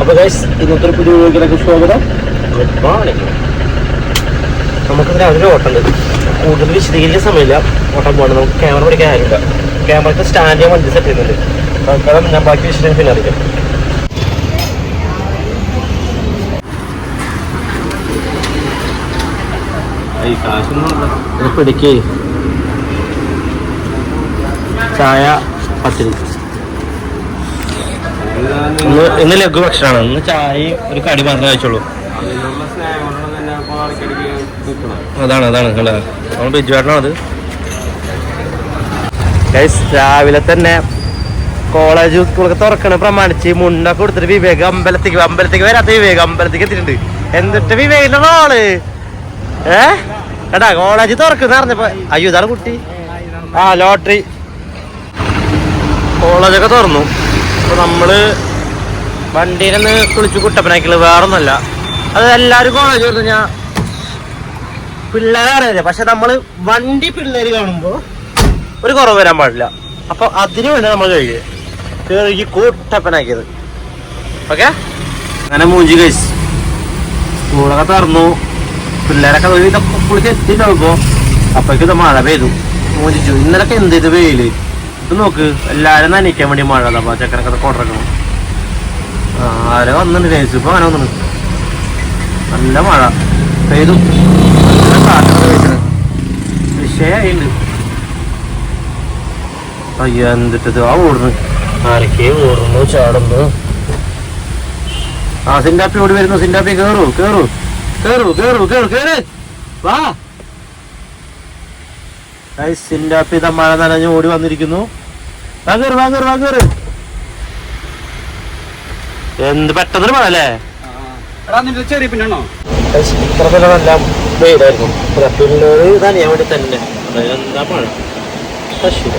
അപ്പൊ ഗൈസ് ഇന്നത്തെ പുതിയ വീഡിയോയിലേക്ക് സ്വാഗതം. ഗുഡ് മോർണിംഗ് നമുക്ക് രാവിലെ ഓട്ടമുണ്ട് കൂടുതൽ വിശദീകരിക്കാൻ സമയമില്ല. ഓട്ടം പോകണം. നമുക്ക് ക്യാമറ പിടിക്കാൻ ആരുമില്ല ക്യാമറയ്ക്ക് സ്റ്റാൻഡ് ചെയ്യാൻ വണ്ടി സെറ്റ് ചെയ്യുന്നുണ്ട്. തൽക്കാലം ഞാൻ ബാക്കി വിശദീകരിക്കാൻ പിന്നെ അറിയിക്കാം. പിടിക്ക്. ചായ പത്തിരി. ഇന്ന് ഇന്ന് ലഘു ഭക്ഷണമാണ് ഇന്ന് ചായയും ഒരു കടി മാത്രമേ കഴിച്ചുള്ളൂ. അതാണ് അതാണ് കണ്ട നമ്മൾ അത് ഗൈസ് രാവിലെ തന്നെ കോളേജ് സ്കൂളൊക്കെ തുറക്കണ പ്രമാണിച്ച് മുണ്ടൊക്കെ കൊടുത്തിട്ട് വിവേക് അമ്പലത്തേക്ക് അമ്പലത്തേക്ക് വരാത്ത വിവേക് അമ്പലത്തേക്ക് എത്തിയിട്ടുണ്ട്. എന്നിട്ട് വിവേകിന്റെ നാൾ. ഏ? കോളേജ് തുറക്കുന്ന അറിഞ്ഞപ്പോ അയ്യോ ഇതാണ് കുട്ടി. ആ ലോട്ടറി കോളേജൊക്കെ തുറന്നു. അപ്പൊ നമ്മൾ വണ്ടിയിലൊന്ന് കുളിച്ച് കുട്ടപ്പനാക്കിയത് വേറൊന്നല്ല അത് എല്ലാവർക്കും തുറന്നു ഞാൻ പിള്ളേരറിയില്ല പക്ഷെ നമ്മൾ വണ്ടി പിള്ളേര് കാണുമ്പോൾ ഒരു കുറവ് വരാൻ പാടില്ല. അപ്പോൾ അതിനു വേണ്ടി നമ്മൾ കഴുകി കഴുകി കൂട്ടപ്പനാക്കിയത്. ഓക്കെ? അങ്ങനെ മൂഞ്ചി കഴിച്ച് സ്കൂളൊക്കെ തുറന്നു. പിള്ളേരൊക്കെ ഒരു കുളിച്ച് എത്തിയിട്ടുള്ളപ്പോ അപ്പോഴേക്കും മഴ പെയ്തു. മൂഞ്ചിച്ചു ഇന്നലൊക്കെ എന്ത് ചെയ്ത് വെയിൽ? ഇത് നോക്ക് എല്ലാരും നനയ്ക്കാൻ വേണ്ടി മഴ അതാ ചെക്കനൊക്കെ കൊണ്ടിറക്കണം ആ ആരെ വന്നിട്ടുണ്ട് നേഴ്സ് ഇപ്പൊ അങ്ങനെ വന്നിട്ടുണ്ട്. നല്ല മഴ. പെയ്തു. എന്തിട്ടത്? ആ ഓടുന്നു. ആരൊക്കെ ഓടുന്നു ചാടുന്നു. ആ സിൻഡാപ്പി ഓടി വരുന്നു സിൻഡാപ്പി കേറു കേറു. കേറു കേറു കേറു കേറ്. വാ. ഇതാ മഴ നനഞ്ഞ് ഓടി വന്നിരിക്കുന്നു. എന്ത് പെട്ടെന്നൊരു മഴ അല്ലേ? ചെറിയ പിന്നാണോ ഇത്രമെല്ലാം വെയിലായിരുന്നു പിള്ളേർ നനയാൻ വേണ്ടി തന്നെ. എന്താ മഴ? പശുര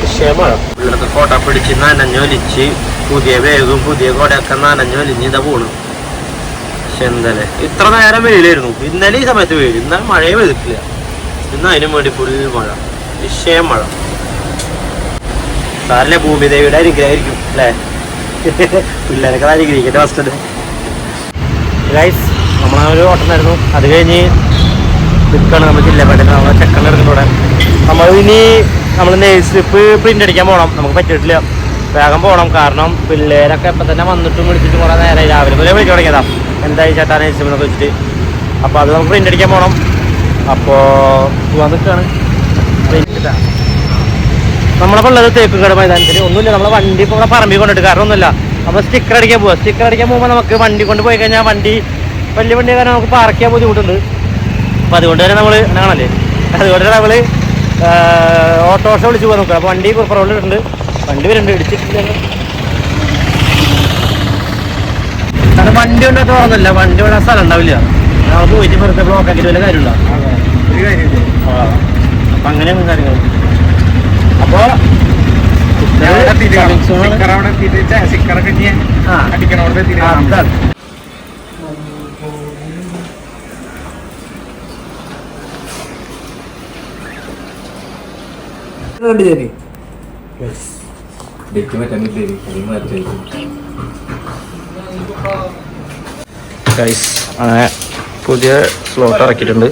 പക്ഷേ മഴ. പിള്ളേർക്ക് കോട്ട പിടിച്ച് നനഞ്ഞൊലിച്ച് പുതിയ വേഗം പുതിയ കോടയൊക്കെ നനഞ്ഞൊലിഞ്ഞ് ഇതാ പോണു. പക്ഷെ എന്തല്ലേ ഇത്ര നേരം വെയിലായിരുന്നു. ഇന്നലെ ഈ സമയത്ത് വെയിൽ ഇന്നലെ മഴയെ പെയ്തിട്ടില്ല. ഇന്ന് അതിനും വേണ്ടി ഫുൾ മഴ. നിശ്ചയം മഴ. സാറിലെ ഭൂമിദേവിയുടെ അനുഗ്രഹമായിരിക്കും അല്ലേ? പിള്ളേരൊക്കെ അനുഗ്രഹിക്കട്ടെ ഫസ്റ്റ് ഗൈസ് നമ്മളാ ഒരു ഓട്ടമായിരുന്നു അത് കഴിഞ്ഞ് നിൽക്കുകയാണ് നമ്മൾ ഇല്ല പെട്ടെന്ന് നമ്മളെ ചെക്കന്റെ അടുത്തിലൂടെ നമ്മൾ ഇനി നമ്മൾ നെയ് സ്ലിപ്പ് പ്രിന്റ് അടിക്കാൻ പോകണം നമുക്ക് പറ്റിയിട്ടില്ല. വേഗം പോകണം കാരണം പിള്ളേരൊക്കെ ഇപ്പം തന്നെ വന്നിട്ടും വിളിച്ചിട്ടും കുറേ നേരം രാവിലെ മുതലേ വിളിച്ചു തുടങ്ങിയതാണ് എന്തായി ചേട്ടാ നെയ് സ്ലിപ്പ് എന്നൊക്കെ വെച്ചിട്ട് അപ്പോൾ അത് നമുക്ക് പ്രിന്റ് അടിക്കാൻ പോകണം അപ്പോൾ പോകാൻ നിൽക്കുകയാണ് നമ്മളെ ഉള്ളത് തേക്കുകട മൈതാനത്തിൽ ഒന്നുമില്ല നമ്മളെ വണ്ടി ഇപ്പോൾ ഇവിടെ പറമ്പിൽ കൊണ്ടിട്ട് കാരണം ഒന്നുമില്ല അപ്പോൾ സ്റ്റിക്കർ അടിക്കാൻ പോവാ. സ്റ്റിക്കർ അടിക്കാൻ പോകുമ്പോൾ നമുക്ക് വണ്ടി കൊണ്ട് പോയി കഴിഞ്ഞാൽ വണ്ടി വലിയ വണ്ടി കാരണം നമുക്ക് പാർക്ക് ചെയ്യാൻ ബുദ്ധിമുട്ടുണ്ട്. അപ്പോൾ അതുകൊണ്ട് തന്നെ നമ്മൾ കാണല്ലേ? അതുകൊണ്ട് തന്നെ നമ്മൾ ഓട്ടോറിക്ഷ വിളിച്ച് പോകാൻ നോക്കുക അപ്പോൾ വണ്ടി കുറവുള്ളിട്ടുണ്ട് വണ്ടി വരുന്നുണ്ട്. ഇടിച്ചിട്ടില്ല. വണ്ടി കൊണ്ടൊക്കെ തോന്നുന്നില്ല. വണ്ടി വിടാൻ സ്ഥലം ഉണ്ടാവില്ല. നമ്മൾ പോയിട്ട് വെറുതെ ബ്ലോക്കാക്കിട്ട് വല്ല കാര്യമില്ല ആ അപ്പം അങ്ങനെയാണ് കാര്യങ്ങൾ അപ്പോൾ ആ. ആ, അതാണ്. ഗൈസ് അങ്ങനെ പുതിയ സ്ലോട്ട് ഇറക്കിയിട്ടുണ്ട്.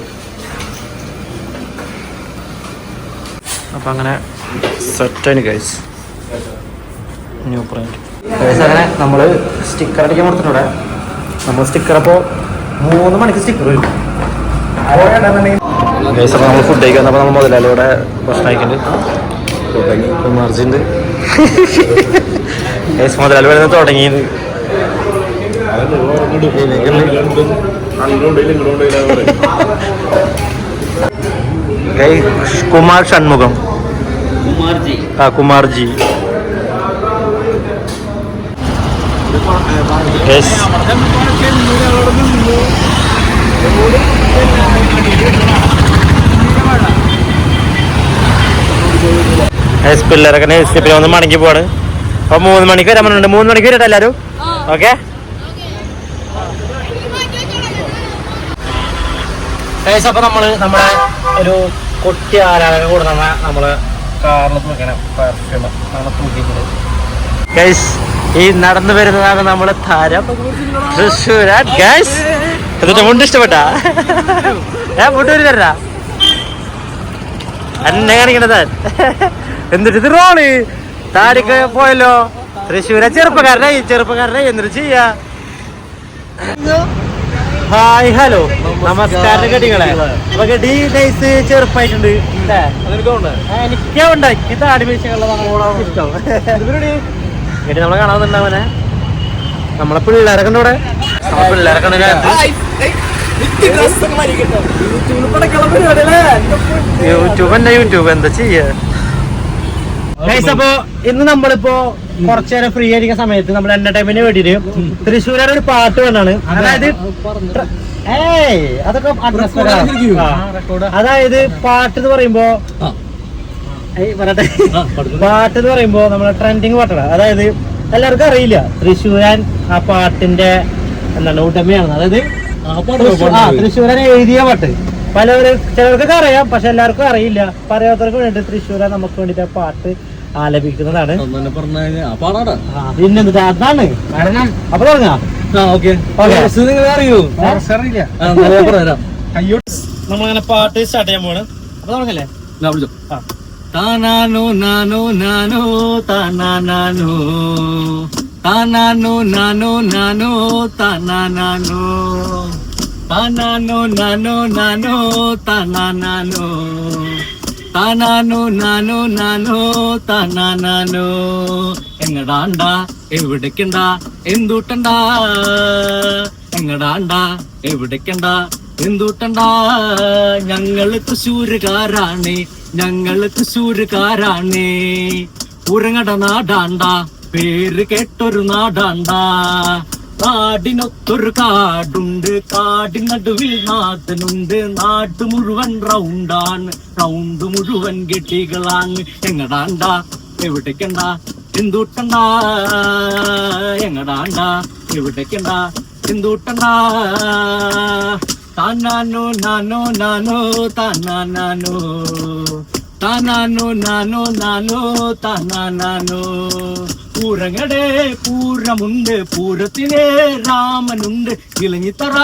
അപ്പം അങ്ങനെ സെറ്റാണ് ഗൈസ് ന്യൂ പ്രിന്റ് ഗൈസ് അങ്ങനെ നമ്മൾ സ്റ്റിക്കർ അടിക്കാൻ കൊടുത്തിട്ടുണ്ട് നമ്മൾ സ്റ്റിക്കർ അപ്പോൾ മൂന്ന് മണിക്ക് സ്റ്റിക്കർ വരും. ഗൈസ് അപ്പോൾ നമ്മൾ ഫുഡ് കഴിക്കാൻ അപ്പോൾ നമ്മൾ മുതലാളിയുടെ ഭക്ഷണം കഴിക്കുന്നുണ്ട് കുമാർജിണ്ട് ഗൈസ് മുതലാളി വരുന്നത് തുടങ്ങിയത് ഗൈസ് കുമാർ ഷൺമുഖം. കുമാർജി. ആ കുമാർജി. യെസ് യെസ് പിള്ളേരൊക്കെ നെയ്സിപ്പിൽ ഒന്ന് മണിക്ക് പോവാണ്. അപ്പൊ മൂന്ന് മണിക്ക് വരാൻ പറഞ്ഞിട്ടുണ്ട്. മൂന്ന് മണിക്ക് വരട്ടെ എല്ലാവരും ഓക്കെ അപ്പോൾ അപ്പൊ നമ്മൾ നമ്മുടെ ഒരു കൊട്ടി ആരാധന കൂടെ നമ്മ നമ്മൾ ഈ നടന്നു വരുന്നതാണ് നമ്മുടെ താരം. തൃശ്ശൂരാൻ ഗൈസ് എന്നിട്ട് മുണ്ട് ഇഷ്ടപ്പെട്ട? ഏ മുണ്ട് ഒരു തരാ എന്നെ കാണിക്കണത് എന്നിട്ട് ഇത് റോൾ. താടിക്ക് പോയല്ലോ. തൃശ്ശൂര ചെറുപ്പക്കാരനായി ചെറുപ്പക്കാരനായി. എന്നിട്ട് ചെയ്യാ. Hi hello. നമസ്കാരം കടികളെ. അപ്പൊ നൈസ് ചെറുപ്പായിട്ടുണ്ട്. എനിക്കാ മീശകളുള്ളതാണ് ഇഷ്ടം. ഗഡി നമ്മളെ കാണാവുന്നുണ്ടാവനെ നമ്മളെ ഇവിടെ ഉണ്ട് ഇതിനകത്ത്. യൂട്യൂബ് എന്താ യൂട്യൂബ്. എന്താ ചെയ്യാ? അപ്പൊ ഇന്ന് നമ്മളിപ്പോ കുറച്ചു നേരം ഫ്രീ ആയിരിക്കുന്ന സമയത്ത് നമ്മൾ എന്റർടൈൻമെന്റിന് വേണ്ടിട്ട് തൃശ്ശൂരാണ് ഒരു പാട്ട് വന്നാണ്. അതായത് ഏയ് അതൊക്കെ. അതായത് പാട്ട് എന്ന് പറയുമ്പോ പറയട്ടെ. പാട്ട് എന്ന് പറയുമ്പോ നമ്മളെ ട്രെൻഡിങ് പാട്ടാണ്. അതായത് എല്ലാവർക്കും അറിയില്ല തൃശ്ശൂരാൻ ആ പാട്ടിന്റെ എന്താണ് ഉടമയാണ്. അതായത് ആ തൃശ്ശൂരൻ എഴുതിയ പാട്ട്. പലവരും ചിലർക്കൊക്കെ അറിയാം പക്ഷെ എല്ലാവർക്കും അറിയില്ല. പറയാത്തവർക്ക് വേണ്ടി തൃശ്ശൂരാൻ നമുക്ക് വേണ്ടിട്ട് ആ പാട്ട് ആലപിക്കുന്നതാണ്. പിന്നെന്താ അതാണ്. കാരണം അപ്പൊ തുടങ്ങാ. അറിയോ? നമ്മളങ്ങനെ പാട്ട് സ്റ്റാർട്ട് ചെയ്യാൻ പോണ് അപ്പൊ തുടങ്ങല്ലേ? താനാനോ നാനോ നാനോ താനാനോ താനാനോ നാനോ നാനോ താനാനോ താനാനോ നാനോ നാനോ താനാനോ താനാനോ നാനു നാനോ തനാനു എങ്ങടാണ്ട എവിടേക്കണ്ട? എന്തുട്ടണ്ട? എങ്ങടാണ്ട എവിടേക്കണ്ട? എന്തുട്ടണ്ട? ഞങ്ങൾ തൃശ്ശൂരുകാരാണ്. ഞങ്ങൾ തൃശ്ശൂരുകാരാണ്. ഉറങ്ങട നാടാണ്ട. പേര് കേട്ടൊരു നാടാണ്ട. നാടിനൊത്തൊരു കാടുണ്ട് കാടിനടുവിൽ നാഥനുണ്ട്. നാട് മുഴുവൻ റൗണ്ടാണ് റൗണ്ട് മുഴുവൻ കെട്ടികളാണ് എങ്ങടാണ്ട? എവിടേക്കണ്ട? എന്തൂട്ടണ്ട എങ്ങടാണ്ട? എവിടേക്കണ്ട? എന്തൂട്ടണ്ട താനാനോ നാനോ നാനോ താനാനോ താനാനോ നാനോ നാനോ താനാനോ പൂരങ്ങടെ പൂരമുണ്ട് പൂരത്തിലെ രാമനുണ്ട്. ഇളഞ്ഞിത്തറ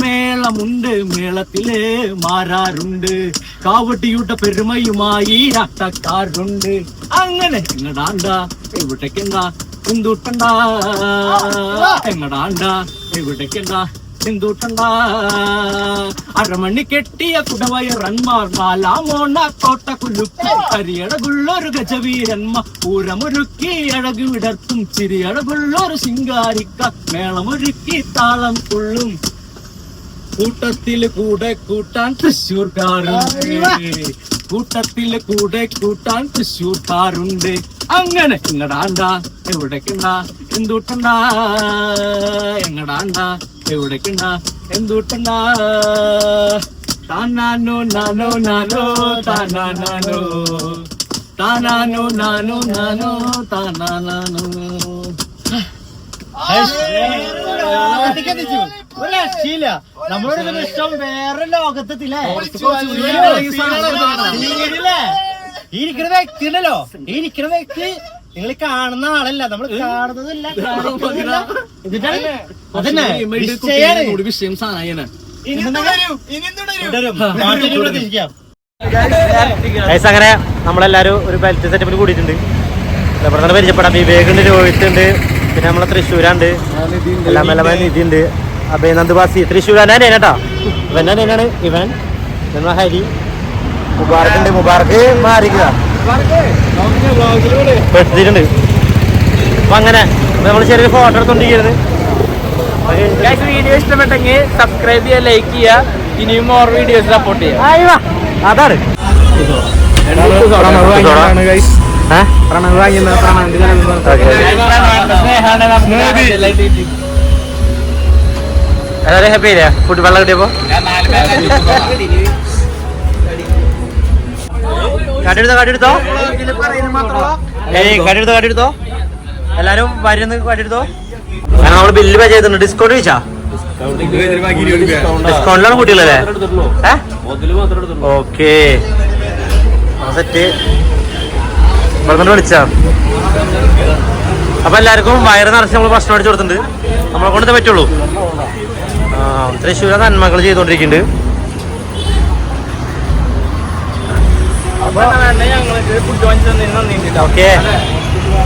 മേളമുണ്ട് മേളത്തിലെ മാരാറുണ്ട് കാവട്ടിയുടെ പെരുമയുമായി അട്ടക്കാറുണ്ട് അങ്ങനെ എങ്ങടാണ്ട എവിടേക്കെന്താ? എന്തുട്ടണ്ട എങ്ങടാണ്ട എവിടേക്കെന്ത? അരമണി കെട്ടിയ കുടവയറന്മാർ നാലാമോണ കോട്ട കുലുക്കി കരിയഴകുള്ളൊരു ഗജവീരന്മ. പൂരമൊരുക്കി അഴകു വിടർത്തും. ചിരിയഴകുള്ളൊരു ശിങ്കാരിക്ക. മേളമൊരുക്കി താളം കൊള്ളും. കൂട്ടത്തിൽ കൂടെ കൂട്ടാൻ തൃശ്ശൂർക്കാരുണ്ട് കൂട്ടത്തിൽ കൂടെ കൂട്ടാൻ തൃശ്ശൂർക്കാരുണ്ട് അങ്ങനെ എങ്ങടാണ്ട എവിടേക്കണ്ട എന്തുട്ടണ്ട? എങ്ങടാണ്ട എവിടേക്കണ്ട എന്തുട്ടണ്ട? താനാനോ നാനോ നാനോ താനാനോ താനാനോ നാനോ നാനോ താനാനോ ഒരു രക്ഷയില്ല നമ്മളോട് ഇഷ്ടം വേറെ ലോകത്തെത്തില്ലേ? ഈ ഇരിക്കുന്ന വ്യക്തി ഉണ്ടല്ലോ ഈ ഇരിക്കുന്ന വ്യക്തി നിങ്ങൾ കാണുന്ന ആളല്ല. നമ്മൾ കാണുന്നതല്ല. അതന്നെ. വിഷയം. സാധനം അങ്ങനെ നമ്മളെല്ലാരും ഒരു ബെൽറ്റ് സെറ്റപ്പിൽ കൂടിയിട്ടുണ്ട്. ഇവിടെ പരിചയപ്പെടാം. വിവേക് ഉണ്ട് രോഹിത് ഉണ്ട് പിന്നെ നമ്മളെ തൃശ്ശൂരാണ്ട് എല്ലാം എല്ലാം നിധി ഉണ്ട്. അഭയനന്ദ് ബാസി. തൃശ്ശൂരാണ് കേട്ടോ ഇവൻ തന്നെയാണ് ഇവൻ നമ്മളെ ഹരി. മുബാറക്ക് ഉണ്ട് മുബാറക്ക് മാറിക്കുക പെടുത്തിയിട്ടുണ്ട് അപ്പൊ അങ്ങനെ നമ്മൾ ചെറിയൊരു ഫോട്ടോ എടുത്തോണ്ടിരിക്കുന്നത് വീഡിയോ ഇഷ്ടപ്പെട്ടെങ്കിൽ സബ്സ്ക്രൈബ് ചെയ്യുക ലൈക്ക് ചെയ്യുക. ഇനിയും മോർ വീഡിയോസ് സപ്പോർട്ട് ചെയ്യുക ആയി വാ. അതാണ്. ഏ? എല്ലാവരും ഹാപ്പി ആയില്ലേ ഫുഡ് വെള്ളം കിട്ടിയപ്പോ? കടെടുത്തോ കടെടുത്തോ? ഏയ് കടെടുത്തോ കടെടുത്തോ? എല്ലാരും വരുന്ന കടെടുത്തോ? നമ്മൾ ബില്ല് പേ ചെയ്തിട്ടുണ്ട്. ഡിസ്കൗണ്ട് ചോദിച്ചാ? ഡിസ്കൗണ്ടിലാണ് കുട്ടികളല്ലേ ഓക്കേ. സെറ്റ് ഇവിടെ വിളിച്ചാ. അപ്പൊ എല്ലാവർക്കും വയറ് നിറച്ച് നമ്മൾ ഭക്ഷണം അടിച്ചു കൊടുത്തിട്ടുണ്ട്. നമ്മളെ കൊണ്ടേ പറ്റുള്ളൂ. ആ തൃശ്ശൂരെ നന്മകൾ ചെയ്തുകൊണ്ടിരിക്കുന്നുണ്ട്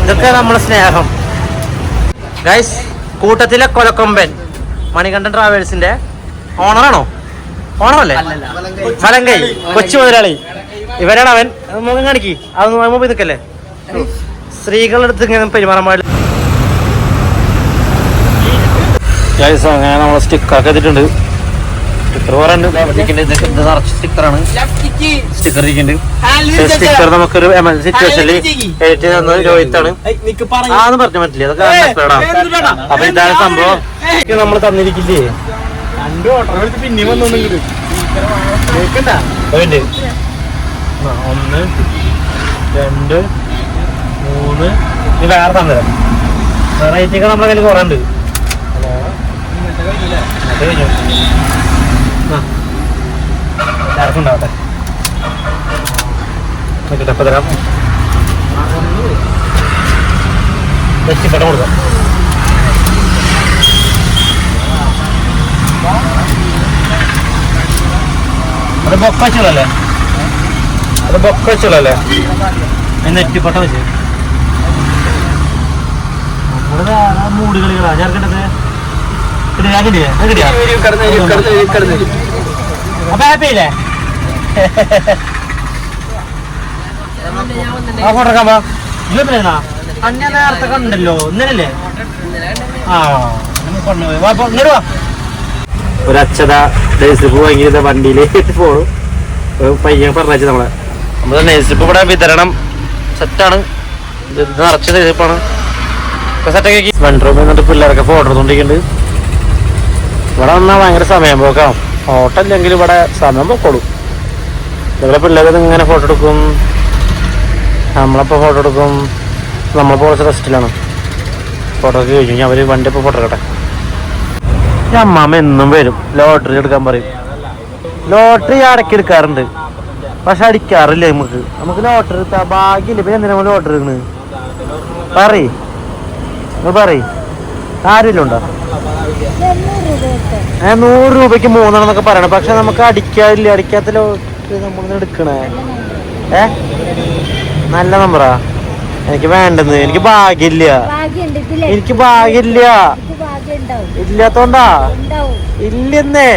ഇതൊക്കെ നമ്മളെ സ്നേഹം. ഗൈസ് കൂട്ടത്തിലെ കൊലക്കൊമ്പൻ മണികണ്ഠൻ ട്രാവൽസിന്റെ ഓണറാണോ? ഓണറല്ലേ മലങ്കൈ കൊച്ചു മുതലാളി. ഇവരാണ് അവൻ. മുഖം കാണിക്കി. അതൊന്നും മുമ്പ് നിൽക്കല്ലേ? സ്ത്രീകളുടെ അടുത്ത് ഇങ്ങനെ പെരുമാറാൻ പാടില്ല. ഗൈസ് അങ്ങനെ നമ്മൾ സ്റ്റിക്കറൊക്കെ എത്തിയിട്ടുണ്ട് സ്റ്റിക്കർ കുറെ ഉണ്ട് ഇത് നിറച്ച് സ്റ്റിക്കറാണ് സ്റ്റിക്കർ ഇരിക്കുന്നുണ്ട് സ്റ്റിക്കർ നമുക്കൊരു എമർജൻസി സിറ്റുവേഷനിൽ എഡിറ്റ് തന്നത് രോഹിത്താണ് നിക്ക് ആ എന്ന് പറഞ്ഞ പറ്റില്ല. അതൊക്കെ. അപ്പൊ ഇതാണ് സംഭവം. നമ്മൾ തന്നിരിക്കില്ലേ? രണ്ട് ഓട്ടോ അതുണ്ട്. ആ, ഒന്ന് രണ്ട് മൂന്ന്. ഇത് വേറെ തന്നേരം വെറൈറ്റി ഒക്കെ നമ്മളെ കയ്യിൽ കുറേ ഉണ്ട്. അത് കഴിഞ്ഞു. എല്ലാവർക്കും ഉണ്ടാവട്ടെ. നോക്കിട്ട് അപ്പം തരാം. വെച്ച് കടം കൊടുക്കാം. അത് ബൊക്കച്ചുള്ളല്ലേ അത് ബൊക്കച്ചുള്ളല്ലേ നെറ്റിപ്പട്ട വെച്ച്. മൂടുകളികളാണ് ചേർക്കേണ്ടത് അപ്പൊ ഹാപ്പി അല്ലേ ആ ഫോട്ടോ എടുക്കാൻ പോ ഇരുപത്തിനാ അന്നെ നേരത്തെ കണ്ടല്ലോ ഇന്നലല്ലേ ആ കൊണ്ടുപോയി. വാ, പോ, ഇങ്ങോട്ട് വാ. ഒരു അച്ഛത നെയ്സിപ്പ് വാങ്ങിയത് വണ്ടിയിൽ പോണു. ഒരു പയ്യൻ പറഞ്ഞു നമ്മളെ. നമ്മുടെ നെയ്സിപ്പ് ഇവിടെ വിതരണം സെറ്റാണ്. ഇത് നിറച്ച നെയ്സിപ്പാണ് ഇപ്പൊ സെറ്റൊക്കെ വൺ റൂമിൽ നിന്നിട്ട് പിള്ളേരൊക്കെ ഫോട്ടോ എടുത്തോണ്ടിരിക്കുന്നുണ്ട് ഇവിടെ വന്നാൽ ഭയങ്കര സമയം പോക്കാം. ഫോട്ടോ ഇല്ലെങ്കിൽ ഇവിടെ സമയം പോക്കോളൂ. ഇവിടെ പിള്ളേർ ഇങ്ങനെ ഫോട്ടോ എടുക്കും. നമ്മളപ്പോൾ ഫോട്ടോ എടുക്കും. നമ്മളിപ്പോൾ കുറച്ച് റെസ്റ്റിലാണ് ഫോട്ടോ ഒക്കെ ചോദിച്ചു അവർ വണ്ടി ഇപ്പോൾ ഫോട്ടോ എടുക്കട്ടെ. ഈ അമ്മാമ്മ എന്നും വരും. ലോട്ടറി എടുക്കാൻ പറയും. ലോട്ടറി അടക്കി എടുക്കാറുണ്ട്? പക്ഷെ അടിക്കാറില്ല നമുക്ക്. നമുക്ക് ലോട്ടറി എടുത്താ ഭാഗ്യമില്ല. പിന്നെ എന്തിനാ ലോട്ടറി എടുക്കണ്? പറയ്. നിങ്ങൾ പറയ്. ആരുമില്ല ഉണ്ടോ ഏ നൂറ് രൂപയ്ക്ക് മൂന്നെണ്ണെന്നൊക്കെ പറയണം. പക്ഷെ നമുക്ക് അടിക്കാറില്ല. അടിക്കാത്ത ലോട്ടറി നമ്മളിന്ന് എടുക്കണേ. ഏ? നല്ല നമ്പറാ എനിക്ക് വേണ്ടെന്ന്. എനിക്ക് ഭാഗ്യമില്ല. എനിക്ക് ഭാഗ്യമില്ല. ഇല്ലാത്തോണ്ടാ? ഇല്ലെന്നേ.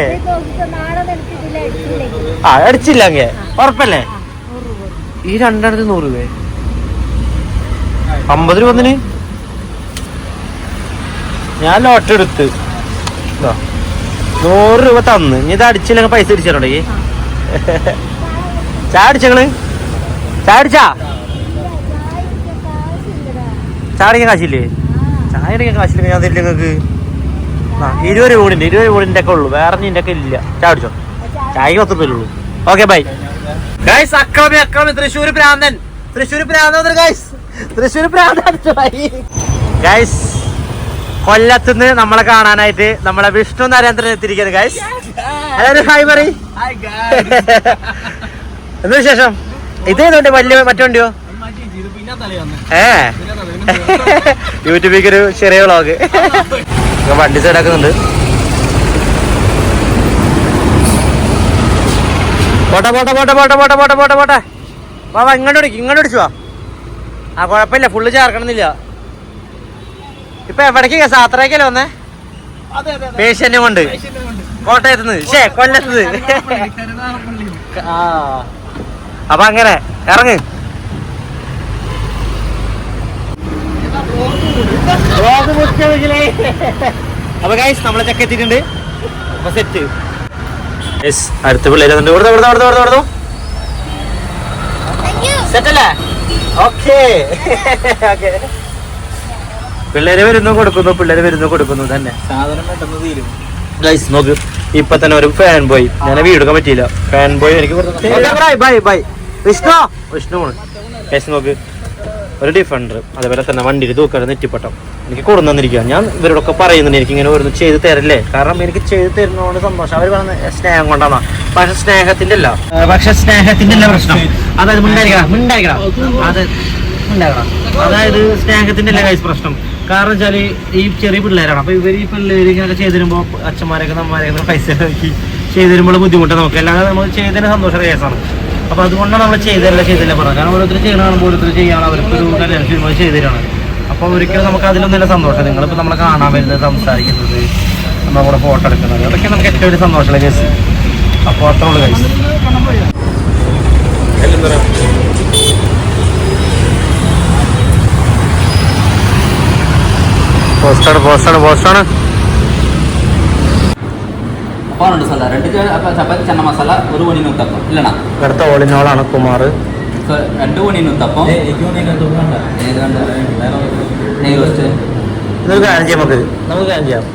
ആ അടിച്ചില്ല അങ്ങേ. ഉറപ്പല്ലേ? ഈ രണ്ടെണ്ണത്തിന് നൂറ് രൂപ അമ്പത് രൂപ ഒന്നിന്? ഞാൻ ലോട്ട് എടുത്ത്. നൂറ് രൂപ തന്ന്. ഇനി ഇത് അടിച്ചില്ലെങ്കിൽ പൈസ തിരിച്ചിട്ടുണ്ടേ ചായ അടിച്ചങ്ങൾ ചായ അടിച്ചാ ചായ അടിക്കാൻ കാശില്ലേ? ചായ അടിക്കാൻ കാശില്ലെങ്കിൽ ഞാൻ തരില്ല നിങ്ങക്ക് ആ ഇരുപത് രൂപ ഇരുപത് രൂപ ഒക്കെ ഉള്ളൂ. വേറെ നിന്റെ ഒക്കെ ഇല്ല. ചായ അടിച്ചോ ചായക്ക് പത്ത് രൂപ ഉള്ളൂ. ഓക്കെ ബൈ ഗൈസ് അക്രമി അക്രമി. തൃശ്ശൂർ പ്രാന്തൻ. തൃശ്ശൂർ പ്രാന്തൻ ഗൈസ് തൃശ്ശൂർ പ്രാന്തൻ ഗൈസ് കൊല്ലത്തുനിന്ന് നമ്മളെ കാണാനായിട്ട് നമ്മളെ വിഷ്ണു നരേന്ദ്രൻ എത്തിയിരിക്കുന്നത് ഗൈസ് അതൊരു ഹായ് പറ ശേഷം വിശേഷം? ഇതേതുണ്ട് വലിയ മറ്റുണ്ടോ ഏ. യൂട്യൂബിലേക്ക് ഒരു ചെറിയ വ്ളോഗ്. വണ്ടി സൈഡാക്കുന്നുണ്ട് പോട്ടെ പോട്ടെ പോട്ടെ പോട്ടെ പോട്ടെ പോട്ടെ പോട്ടെ പോട്ടെ. വാ വാ ഇങ്ങോട്ട് ഇങ്ങോട്ട് ഓടിച്ചു വാ. ആ കുഴപ്പമില്ല. ഫുള്ള് ചേർക്കണമെന്നില്ല ഇപ്പൊ എവിടേക്ക് സാത്രയ്ക്കല്ലേ വന്നേ? അതെ അതെ പേഷ്യന്റും കൊണ്ട് കോട്ടയത്തുനിന്ന്. ശേ കൊല്ലത്ത് ആ. അപ്പൊ അങ്ങനെ ഇറങ്ങ്. അപ്പൊ ഗൈസ് നമ്മളെ ചെക്ക് എത്തിയിട്ടുണ്ട്. അപ്പൊ സെറ്റ് അടുത്ത പിള്ളേര് വന്നിട്ട് സെറ്റ് അല്ലേ? ഓക്കേ ഓക്കെ പിള്ളേര് വരുന്നു കൊടുക്കുന്നു പിള്ളേര് വരുന്നു കൊടുക്കുന്നു തന്നെ. സാധനം പെട്ടെന്ന് തീരും. ഗൈസ് നോക്ക് ഇപ്പൊ തന്നെ ഒരു ഫാൻ ബോയ് ഞാൻ വീടുക്കാൻ പറ്റിയില്ല. ഫാൻ ബോയ് എനിക്ക് bye bye bye Vishnu? Vishnu guys നോക്ക് ഒരു ഡിഫൻഡർ അതേപോലെ തന്നെ വണ്ടിയിൽ തൂക്കാൻ നെറ്റിപ്പട്ടം. എനിക്ക് കൊടുന്നിരിക്കുക തന്നിരിക്കുക ഞാൻ ഇവരോടൊക്കെ പറയുന്നുണ്ട് എനിക്ക് ഇങ്ങനെ ഓരോന്ന് ചെയ്ത് തരല്ലേ? കാരണം എനിക്ക് ചെയ്ത് തരുന്നതുകൊണ്ട് സന്തോഷം. അവർ പറഞ്ഞ സ്നേഹം കൊണ്ടാണ് പക്ഷെ സ്നേഹത്തിന്റെ അല്ല. പക്ഷെ സ്നേഹത്തിന്റെ അല്ല പ്രശ്നം. അതായത് മിണ്ടായിരിക്കണം മിണ്ടായിരിക്കണം. അത് മിണ്ടായിരിക്കണം. അതായത് സ്നേഹത്തിന്റെ അല്ല പ്രശ്നം. കാരണം വെച്ചാൽ ഈ ചെറിയ പിള്ളേരാണ്. അപ്പൊ ഇവർ ഈ പിള്ളേര് ഇങ്ങനെ ചെയ്തു തരുമ്പോ അച്ഛന്മാരൊക്കെ നമ്മമാരൊക്കെ പൈസ ഇറക്കി ചെയ്തു തരുമ്പോൾ ബുദ്ധിമുട്ട് നമുക്ക്. അല്ലാതെ നമ്മൾ ചെയ്തതിന് സന്തോഷം കേസാണ്. അപ്പൊ അതുകൊണ്ടാണ് നമ്മൾ ചെയ്തല്ല ചെയ്തില്ല പറഞ്ഞത്. കാരണം ഓരോരുത്തർ ചെയ്യണ കാണുമ്പോൾ ഓരോരുത്തർ ചെയ്യണം. അവർക്ക് ഒരു കല്യാണം സിനിമ ചെയ്തു തരാണ്. അപ്പൊ ഒരിക്കലും നമുക്ക് അതിലൊന്നും സന്തോഷം. നിങ്ങളിപ്പോ നമ്മളെ കാണാൻ വരുന്നത് സംസാരിക്കുന്നത് നമ്മുടെ കൂടെ ഫോട്ടോ എടുക്കുന്നത് അതൊക്കെ നമുക്ക് ഏറ്റവും വലിയ സന്തോഷമുള്ള കേസ്. അപ്പോൾ അത്ര ഉള്ളു കേസ് പോസ്റ്റാണ് പോസ്റ്റാണ് പോസ്റ്റാണ് രണ്ട് ചപ്പാത്തി മസാല ഒരു മണി നൂത്തപ്പം. ഇല്ലണ അടുത്ത ഓളിനോളാണ് കുമാർ രണ്ട് മണി നൂത്തപ്പം. ഇതൊരു കാര്യം ചെയ്യാം നമുക്ക്. നമുക്ക് കാര്യം ചെയ്യാം.